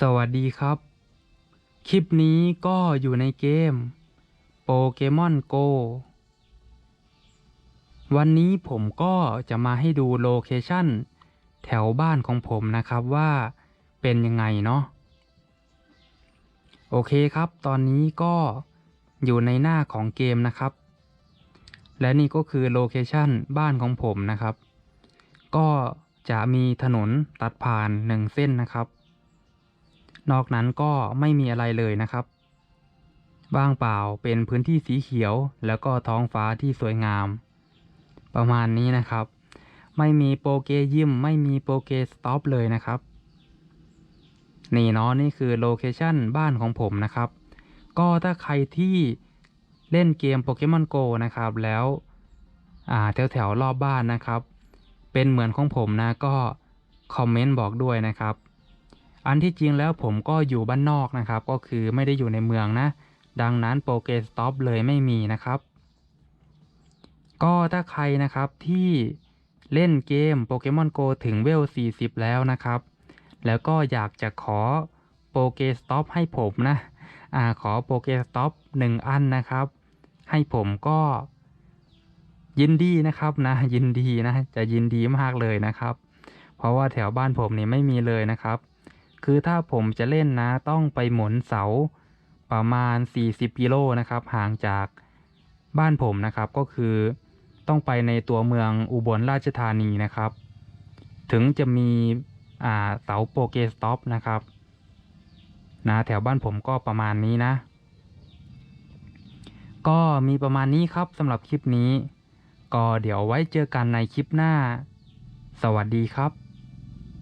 สวัสดีครับ คลิปนี้ก็อยู่ในเกมโปเกมอนโกวันนี้ผมก็จะมาให้ดูโลเคชั่นแถวบ้านของผมนะครับว่าเป็นยังไงเนาะ โอเคครับ ตอนนี้ก็อยู่ในหน้าของเกมนะครับ และนี่ก็คือโลเคชั่นบ้านของผมนะครับ ก็จะมีถนนตัดผ่านหนึ่งเส้นนะครับ นอกนั้นก็ไม่มีอะไรเลยนะครับว่างเปล่าเป็นพื้นที่สีเขียว แล้วก็ท้องฟ้าที่สวยงาม ประมาณนี้นะครับ ไม่มีโปเกยิมไม่มีโปเกสต็อปเลยนะครับ นี่เนาะนี่คือโลเคชั่นบ้านของผมนะครับ ก็ถ้าใครที่เล่นเกมโปเกมอนโกนะครับ แล้วอ่าแถวแถวรอบบ้านนะครับ เป็นเหมือนของผมนะก็คอมเมนต์บอกด้วยนะครับ อันที่จริงแล้วผมก็อยู่บ้านนอกนะครับ ก็คือไม่ได้อยู่ในเมืองนะ ดังนั้นโปเกสต็อปเลยไม่มีนะครับ ก็ถ้าใครนะครับที่เล่นเกมโปเกมอนโกถึงเวล 40 แล้วนะครับ แล้วก็อยากจะขอโปเกสต็อปให้ผมนะอ่าขอโปเกสต็อปหนึ่งอันนะครับ ให้ผมก็ยินดีนะครับนะยินดีนะจะยินดีมากเลยนะครับ เพราะว่าแถวบ้านผมนี่ไม่มีเลยนะครับ คือถ้าผมจะเล่นนะต้องไปหมุนเสาประมาณ 40 กิโลนะครับ ห่างจากบ้านผมนะครับก็คือต้องไปในตัวเมืองอุบลราชธานีนะครับ ถึงจะมีเสาโปเกสต็อปนะครับนะแถวบ้านผมก็ประมาณนี้นะ ก็มีประมาณนี้ครับสำหรับคลิปนี้ ก็เดี๋ยวไว้เจอกันในคลิปหน้า สวัสดีครับ